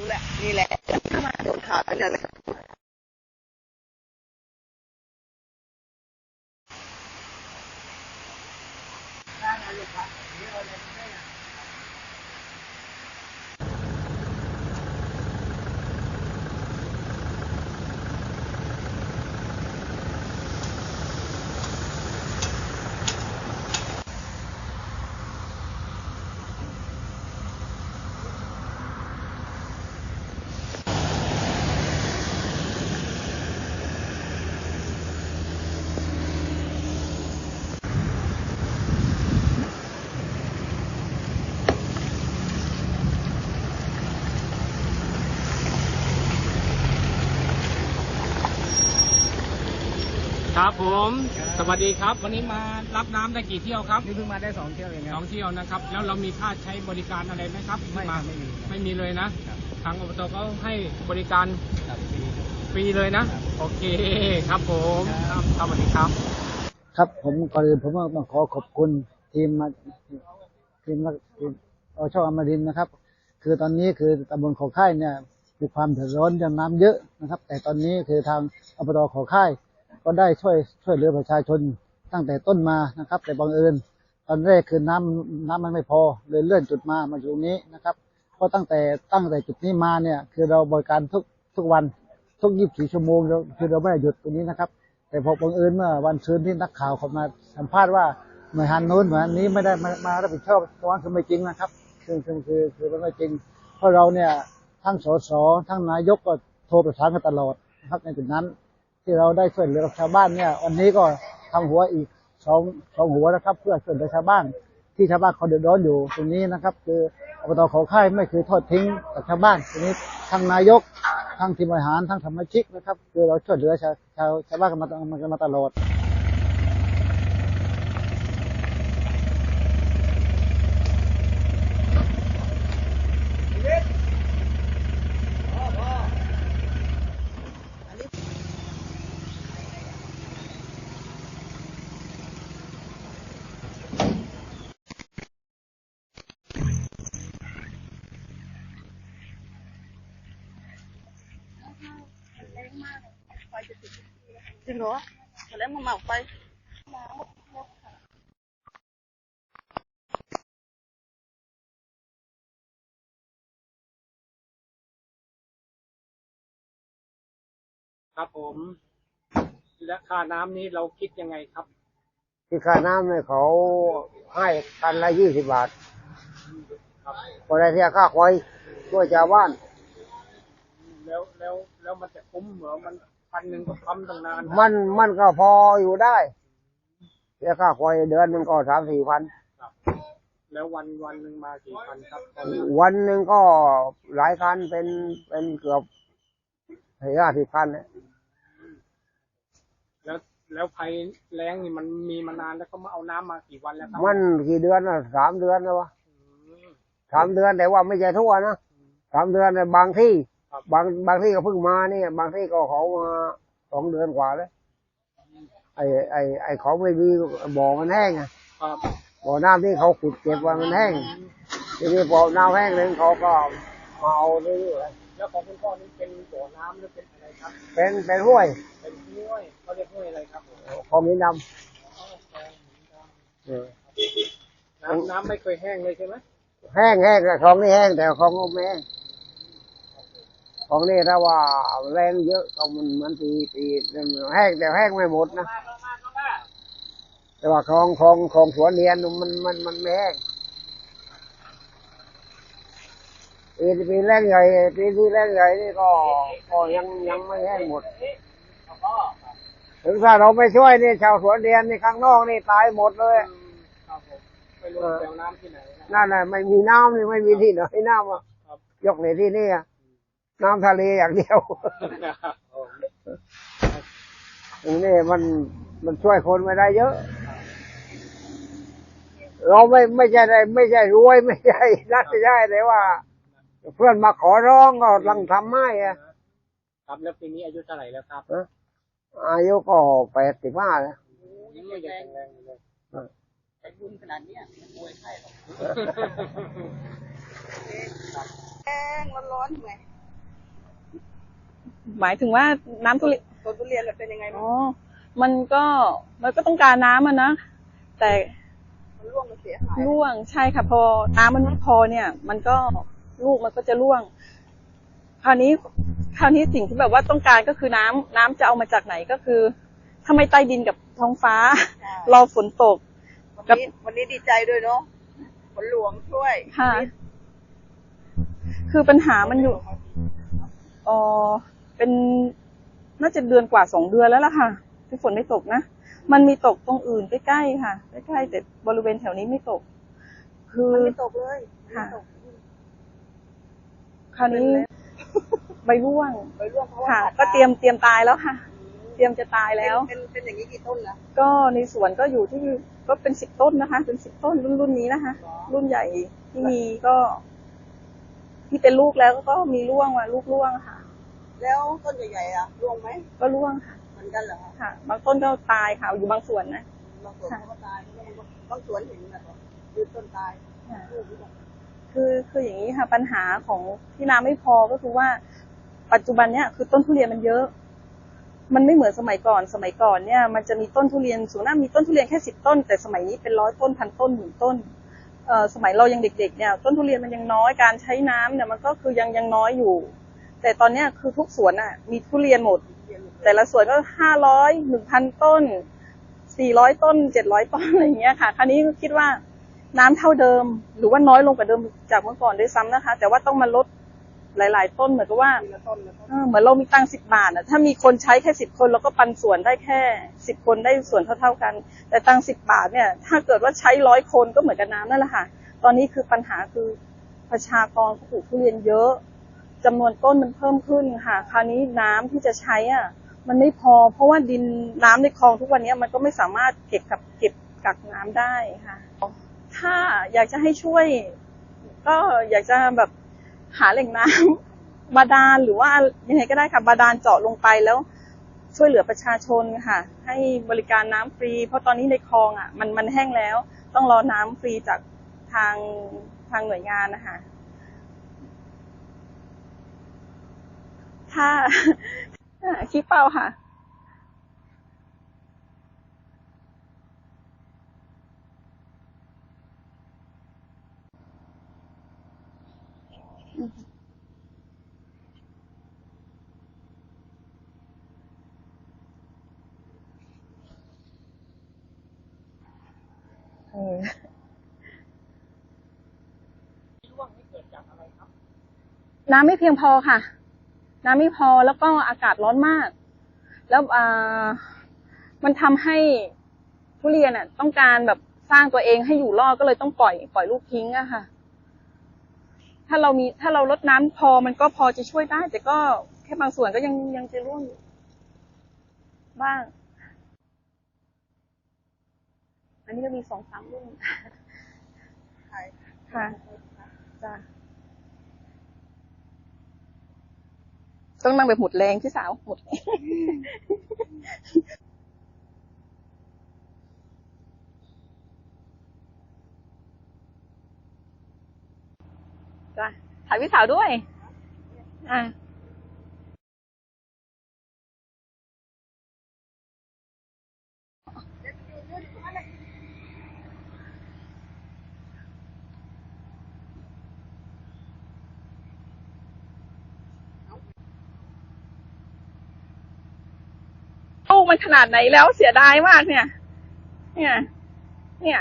你来你来他妈的了 ครับผม สวัสดีครับ วันนี้มารับน้ำได้กี่เที่ยวครับนี่เพิ่งมาได้สองเที่ยวเองสคอรับงเที่ยวนะครับ แล้วเรามีค่าใช้บริการอะไรไหมครับไม่มาไม่มีไม่มีเลยนะ ครับทางอบตเขาให้บริการครับปีนี้ฟรีเลยนะ ครับโอเคครับผมครับครับสวัสดีครับ ครับผมก่อนอื่นผมต้องขอขอบคุณทีมมาทีมนักทีมอชอมรินทร์นะครับ คือตอนนี้คือตำบลขอค่ายเนี่ยมีความเดือดร้อนเรื่องน้ำเยอะนะครับ แต่ตอนนี้คือทางอบตขอค่าย ก็ได้ช่วยช่วยเหลือประชาชนตั้งแต่ต้นมานะครับ แต่บังเอิญตอนแรกคือน้ำน้ำมันไม่พอเลยเลื่อนจุดมามาอยู่ตรงนี้นะครับเพราะตั้งแต่ตั้งแต่จุดนี้มาเนี่ย คือเราบริการทุกทุกวันทุก24ชั่วโมงเราคือเราไม่ได้หยุดตรงนี้นะครับ แต่พอบังเอิญเมื่อวันซืนที่นักข่าวเขามาสัมภาษณ์ว่าหน่วยงานโน้นหน่วยงานนี้ไม่ได้มามารับผิดชอบตรงนั้นคือไม่จริงนะครับคือคือคือคือมันไม่จริง เพราะเราเนี่ยทั้งสสทั้งนายกก็โทรประสานกันตลอดนะครับในจุดนั้น ที่เราได้ช่วยเหลือชาวบ้านเนี่ย วันนี้ก็ทำหัวอีกสองสองหัวนะครับ เพื่อช่วยเหลือชาวบ้าน ที่ชาวบ้านเขาเดือดร้อนอยู่ตรงนี้นะครับ คืออบตเขาค่ายไม่เคยทอดทิ้งกับชาวบ้านตรงนี้ทั้งนายกทั้งทีมบริหารทั้งสมาชิกนะครับ คือเราช่วยเหลือชาวชาวชาวบ้านกันมามากันมาตลอด จริงเหรอแล้วมาเหมาไปครับผม และค่าน้ำนี้เราคิดยังไงครับ ที่ค่าน้ำเนี่ยเขาให้คันละยี่สิบบาทครับ พอได้เที่ยค่าควายช่วยชาวบ้าน แล้วแล้วแล้วมันจะคุ้มเหรอมัน พันหนึ่งก็ทำตั้งนานมันมันก็พออยู่ได้เที่ยค่าควายเดือนหนึงก็สามสี่พันครับแล้ววันวันหนึ่งมากี่พันครับวันหนึ่งก็หลายคันเป็นเป็นเกือบห้าสิบคันเนี่ยแล้วแล้วภัยแล้งนี่มันมีมานานแล้วเขามาเอาน้ำมากี่วันแล้วครับมันกี่เดือนนะสามเดือนแล้ววะอืมสามเดือนแต่ว่าไม่ใช่ทั่วนะสามเดือนในบางที่ครั บบางบางที่ก็เพิ่งมาเนี่ย บางที่ก็เขามาสองเดือนกว่าแล้วไอ้ไอ้ไอ้เขาไม่มีบ่อมันแห้งอะครับบ่อน้ำที่เขาขุดเก็บไว้มันแห้งทีนี้พอน้ำแห้งเลยเขาก็มาเอาเรื่อยแล้วของคุณพ่อนี่เป็นบ่อน้ำหรือเป็นอะไรครับๆเป็นเป็นห้วย เป็นห้วยเขาเรียกห้วยอะไรครับผมของมินดอ๋อคลองหินดำเออำน้ำน้ำไม่เคยแห้งเลยใช่ไหมแห้งแห้งแต่ของนี่แห้งแต่ของก็ไม่แห้ง ของนี่ถ้าว่าแรงเยอะก็มันมันตีตีแห้งแต่แห้งไม่หมดนะแต่ว่าคลองคลองคลองสวนเรียนมันมันมันไม่แห้งปีปีแรงใหญ่ปีที่แรงใหญ่นี่ก็ก็ยังยังไม่แห้งหมด ถึงถ้าเราไม่ช่วยนี่ชาวสวนเรียนนี่ข้างนอกนี่ตายหมดเลยครับผมไม่รู้แปลน้ำที่ไหนนะนั่นน่ะไม่มีน้ำนี่ไม่มีที่ไหนน้ำอะครับยกในที่นี่อะ น้ำทะเลอย่างเดียวตรงนี้มันมันช่วยคนไม่ได้เยอะ เราไม่ไม่ใช่ได้ไม่ใช่รวยไม่ใช่นัดไม่ใช่แต่ว่า เพื่อนมาขอร้องก็ลังทำให้อะครับแล้วปีนี้อายุเท่าไหร่แล้วครับอายุก็แปดสิบห้าแล้วยังไม่แข็งแรงอยู่เลยไอ้บุญขนาดเนี้ยไม่ป่วยไข้หรอกแห้งร้อนๆทำไม หมายถึงว่าน้ำทุเรียนต้นทุเรียนเป็นยังไงอ๋บ้างอมันก็มันก็ต้องการน้ำอะนะ แต่มันร่วงมันเสียหายร่วงใช่ค่ะพอ น้ำมันไม่พอเนี่ย มันก็ลูกมันก็จะร่วง คราวนี้ คราวนี้สิ่งที่แบบว่าต้องการก็คือน้ำน้ำจะเอามาจากไหนก็คือถ้าไม่ใต้ดินกับท้องฟ้ารอฝนตก วันนี้วันนี้ดีใจด้วยเนาะฝนหลวงช่วยค่ะ คือปัญหามันอยู่ อ๋อ เป็นน่าจะเดือนกว่าสองเดือนแล้วล่ะค่ะที่ฝนไม่ตกนะ มันมีตกตรงอื่นใกล้ๆค่ะใกล้ๆแต่บริเวณแถวนี้ไม่ตก คือมันไม่ตกเลยค่ะไม่ตกคราวนี้ใบร่วงไปร่วงเพราะว่าค่ะขาดก็เตรียมเตรียมตายแล้วค่ะ เตรียมจะตายแล้วเป็นเป็นเป็นอย่างนี้กี่ต้นละก็ในสวนก็อยู่ที่ก็เป็นสิบต้นนะคะ เป็นสิบต้นรุ่นรุ่นนี้นะคะ รุ่นใหญ่ที่มีก็ ที่เป็นลูกแล้วก็มีร่วงว่ะลูกร่วงค่ะ แล้วต้นใหญ่ๆอะร่วงไหมก็ร่วงค่ะเหมือนกันเหรอคะค่ะ บางต้นก็ตายค่ะอยู่บางส่วนนะบางสวนเขาก็ตายบางสวนเห็นแบบยืนต้นตายลูกนี่แบบคือคืออย่างนี้ค่ะ ปัญหาของที่น้ำไม่พอก็คือว่า ปัจจุบันเนี้ยคือต้นทุเรียนมันเยอะ มันไม่เหมือนสมัยก่อน สมัยก่อนเนี่ย มันจะมีต้นทุเรียนสูงหน้ามีต้นทุเรียนแค่สิบต้น แต่สมัยนี้เป็นร้อยต้นพันต้นหมื่นต้นเอ่อสมัยเรายังเด็กๆเนี่ยต้นทุเรียนมันยังน้อยการใช้น้ำเนี่ยมันก็คือยังยังน้อยอยู่ แต่ตอนเนี้ยคือทุกสวนอะ มีทุเรียนหมด แต่ละสวนก็ห้าร้อยหนึ่งพันต้นสี่ร้อยต้นเจ็ดร้อยต้นอะไรอย่างเงี้ยค่ะ คราวนี้ก็คิดว่าน้ำเท่าเดิม หรือว่าน้อยลงกว่าเดิมจากเมื่อก่อนด้วยซ้ำนะคะ แต่ว่าต้องมาลดหลาย ๆ ต้นเหมือนกับว่าทีละต้นละต้นเออเหมือนเรามีตังสิบบาทอะถ้ามีคนใช้แค่สิบคนเราก็ปันส่วนได้แค่สิบคนได้ส่วนเท่า ๆกัน แต่ตังสิบบาทเนี่ย ถ้าเกิดว่าใช้ร้อยคนก็เหมือนกับน้ำนั่นแหละค่ะ ตอนนี้คือปัญหาคือประชากรปลูกทุเรียนเยอะ จำนวนต้นมันเพิ่มขึ้นค่ะ คราวนี้น้ำที่จะใช้อะมันไม่พอ เพราะว่าดินน้ำในคลองทุกวันนี้มันก็ไม่สามารถเก็บกับเก็บกักน้ำได้ค่ะ ถ้าอยากจะให้ช่วย ก็อยากจะแบบหาแหล่งน้ำบาดาลหรือว่ายังไงก็ได้ค่ะบาดาลเจาะลงไปแล้วช่วยเหลือประชาชนค่ะ ให้บริการน้ำฟรี เพราะตอนนี้ในคลองอะ มันมันแห้งแล้ว ต้องรอน้ำฟรีจากทางทางหน่วยงานนะคะ ถ้าคิดเป้าค่ะ เออ ร่วงนี่เกิดจากอะไรครับ น้ำไม่เพียงพอค่ะ น้ำไม่พอแล้วก็อากาศร้อนมาก แล้วอ่ามันทำให้ทุเรียนอะ ต้องการแบบสร้างตัวเองให้อยู่รอดก็เลยต้องปล่อยปล่อยลูกทิ้งอะค่ะ ถ้าเรามีถ้าเราลดน้ำพอมันก็พอจะช่วยได้ แต่ก็แค่บางส่วนก็ยังยังจะร่วงอยู่บ้าง อันนี้ก็มีสองสามรุ่นใช่ค่ะจ้ะ ต้องนั่งแบบหมดแรงพี่สาวหมดจ้ะถ่ายพี่สาวด้วย อ่า มันขนาดไหนแล้วเสียดายมากเนี่ย เนี่ย เนี่ย